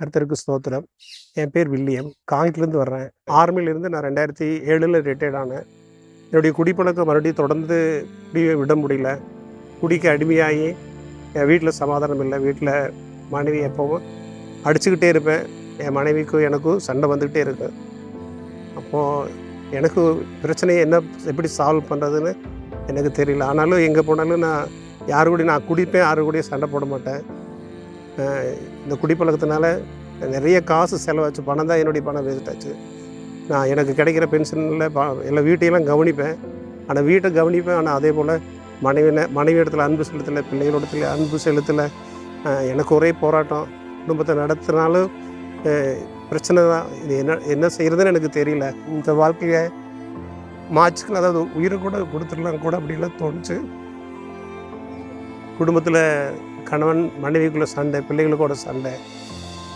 கர்த்தருக்கு ஸ்தோத்திரம். என் பேர் வில்லியம். காங்கிலேருந்து வர்றேன். ஆர்மியிலேருந்து நான் ரெண்டாயிரத்தி ஏழில் ரிட்டையர்ட் ஆனேன். என்னுடைய குடிப்பழக்கம் மறுபடியும் தொடர்ந்து குடியை விட முடியல. குடிக்கு அடிமையாகி என் வீட்டில் சமாதானம் இல்லை. வீட்டில் மனைவி எப்போவும் அடிச்சுக்கிட்டே இருப்பேன். என் மனைவிக்கும் எனக்கும் சண்டை வந்துக்கிட்டே இருக்கு. அப்போது எனக்கு பிரச்சனையை என்ன எப்படி சால்வ் பண்ணுறதுன்னு எனக்கு தெரியல. ஆனாலும் எங்கே போனாலும் நான் யாரு கூட நான் குடிப்பேன் யாரு கூடயும் சண்டை போட மாட்டேன். இந்த குடிப்பழக்கத்தினால நிறைய காசு செலவாச்சு. பணம் தான் என்னுடைய பணம் வேஸ்ட்டாச்சு. நான் எனக்கு கிடைக்கிற பென்ஷனில் ப எல்லா வீட்டையெல்லாம் கவனிப்பேன். ஆனால் வீட்டை கவனிப்பேன். ஆனால் அதே போல் மனைவி மனைவி இடத்துல அன்பு செலுத்தலை பிள்ளைகளோடத்துல அன்பு செலுத்தலை எனக்கு ஒரே போராட்டம். குடும்பத்தை நடத்தினாலும் பிரச்சனை தான். இது என்ன என்ன செய்கிறதுன்னு எனக்கு தெரியல. இந்த வாழ்க்கையை மாச்சுக்கு அதாவது உயிரை கூட கொடுத்துடலாம். கூட அப்படிலாம் தோணுச்சு. குடும்பத்தில் கணவன் மனைவிக்குள்ளே சண்டை பிள்ளைகளுக்கூட சண்டை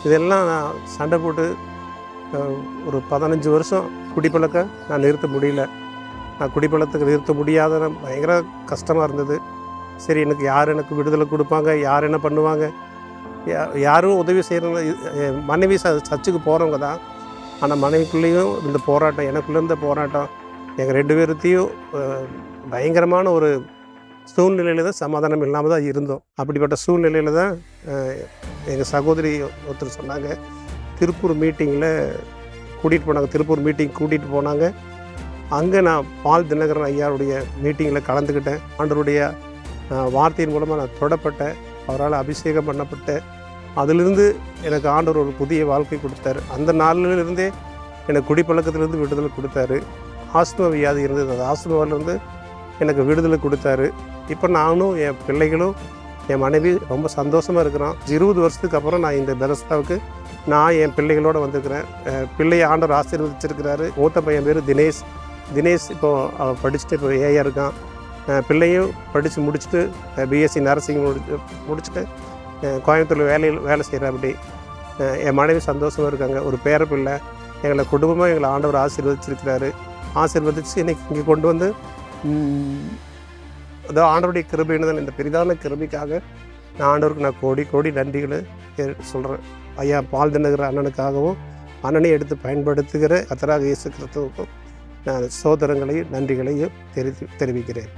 இதெல்லாம் நான் சண்டை போட்டு ஒரு பதினஞ்சு வருஷம் குடிப்பழக்க நான் நிறுத்த முடியல. நான் குடிப்பழத்துக்கு நிறுத்த முடியாத பயங்கர கஷ்டமாக இருந்தது. சரி எனக்கு யார் எனக்கு விடுதலை கொடுப்பாங்க? யார் என்ன பண்ணுவாங்க? யா- யாரும் உதவி செய்கிறவங்க மனைவி ச சர்ச்சுக்கு போகிறவங்க தான். ஆனால் மனைவிக்குள்ளேயும் இந்த போராட்டம் எனக்குள்ளே இருந்த போராட்டம் எங்கள் ரெண்டு பேர்த்தையும் பயங்கரமான ஒரு சூழ்நிலையில் தான் சமாதானம் இல்லாமல் தான் இருந்தோம். அப்படிப்பட்ட சூழ்நிலையில் தான் எங்கள் சகோதரி ஒருத்தர் சொன்னாங்க திருப்பூர் மீட்டிங்கில் கூட்டிகிட்டு போனாங்க திருப்பூர் மீட்டிங் கூட்டிகிட்டு போனாங்க. அங்கே நான் பால் தினகரன் ஐயாருடைய மீட்டிங்கில் கலந்துக்கிட்டேன் ஆண்டவருடைய வார்த்தையின் மூலமாக நான் தொடப்பட்டேன். அவரால் அபிஷேகம் பண்ணப்பட்டேன். அதிலிருந்து எனக்கு ஆண்டவர் ஒரு புதிய வாழ்க்கை கொடுத்தாரு. அந்த நாளிலிருந்தே எனக்கு குடிப்பழக்கத்திலிருந்து விடுதலை கொடுத்தாரு. ஆஸ்துமா வியாதி இருந்தது. அந்த ஆஸ்துமாவிலிருந்து எனக்கு விடுதலை கொடுத்தாரு. இப்போ நானும் என் பிள்ளைகளும் என் மனைவி ரொம்ப சந்தோஷமாக இருக்கிறோம். இருபது வருஷத்துக்கு அப்புறம் நான் இந்த பெரஸ்தாவுக்கு நான் என் பிள்ளைகளோட வந்திருக்கிறேன். பிள்ளையை ஆண்டவர் ஆசீர்வதிச்சிருக்கிறாரு. மூத்த பையன் பேர் தினேஷ். தினேஷ் இப்போது அவன் படிச்சுட்டு இப்போ ஏஐ இருக்கான். பிள்ளையும் படித்து முடிச்சுட்டு பிஎஸ்சி நர்சிங் முடிச்சு முடிச்சுட்டு கோயம்புத்தூரில் வேலையில் வேலை செய்கிற அப்படி. என் மனைவி சந்தோஷமாக இருக்காங்க. ஒரு பேர பிள்ளை எங்களை குடும்பமாக எங்களை ஆண்டவர் ஆசீர்வதிச்சிருக்கிறாரு. ஆசீர்வதிச்சு இன்றைக்கி இங்கே கொண்டு வந்து ம், அதோ ஆண்டவருடைய கிருபைன்னு இந்த பெரிதான கிருபைக்காக நான் ஆண்டவருக்கு நான் கோடி கோடி நன்றிகளை சொல்கிறேன் ஐயா பால் தினகிற அண்ணனுக்காகவும் அண்ணனை எடுத்து பயன்படுத்துகிற கத்தராக இயேசு கிறிஸ்துவுக்கும் நான் சோதரங்களையும் நன்றிகளையும் தெரிவி தெரிவிக்கிறேன்.